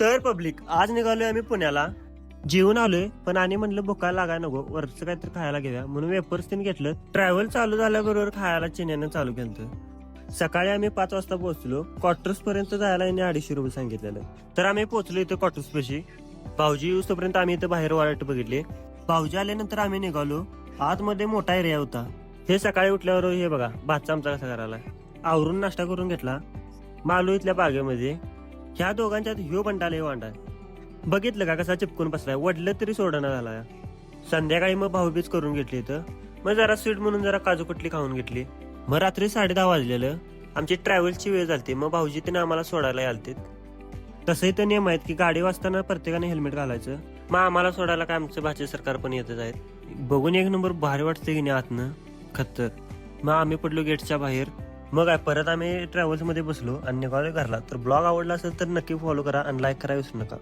तर पब्लिक आज निघालोय आम्ही पुण्याला. जेवून आलोय पण आणि म्हणलं भुका लागाय नको वरचं काहीतरी खायला घेऊया. म्हणून वेपर्स तीन घेतलं. ट्रॅव्हल चालू झाल्याबरोबर खायला चिन्यानं चालू केलं सकाळी आम्ही पाच वाजता पोहोचलो. क्वार्टर्स पर्यंत जायला यांनी अडीचशे रुपये सांगितलेलं. तर आम्ही पोहोचलो इथं क्वार्टर्स पाशी. भाऊजी येऊस तोपर्यंत आम्ही इथं बाहेर वाट बघितले. भाऊजी आल्यानंतर आम्ही निघालो. आतमध्ये मोठा एरिया होता. हे सकाळी उठल्यावर हे बघा भातचा आमचा कसा करायला. आवरून नाश्ता करून घेतला. मालू इथल्या बागेमध्ये. ह्या दोघांच्यात ह्यो बंडाला लय वांडा बघितलं का कसा चिपकून बसलाय? वडलं तरी सोडणं झाला संध्याकाळी मग भाऊबीज करून घेतली इथं. मग जरा स्वीट म्हणून जरा काजू कटली खाऊन घेतली. मग रात्री साडे दहा वाजलेलं. आमची ट्रॅव्हल्सची वेळ झालती. मग भाऊजी तिने आम्हाला सोडायला यालते तसंही तर नियम आहेत की गाडी वाचताना प्रत्येकाने हेल्मेट घालायचं. मग आम्हाला सोडायला काय आमचं भाचे सरकार पण येतच आहेत. बघून एक नंबर भारी वाटते की नाही आतनं. खत्तर. मग आम्ही पडलो गेटच्या बाहेर. मग काय परत आम्ही ट्रॅव्हल्समध्ये बसलो आणि निघालो घरला. तर ब्लॉग आवडला असेल तर नक्की फॉलो करा आणि लाईक करा विसरू नका.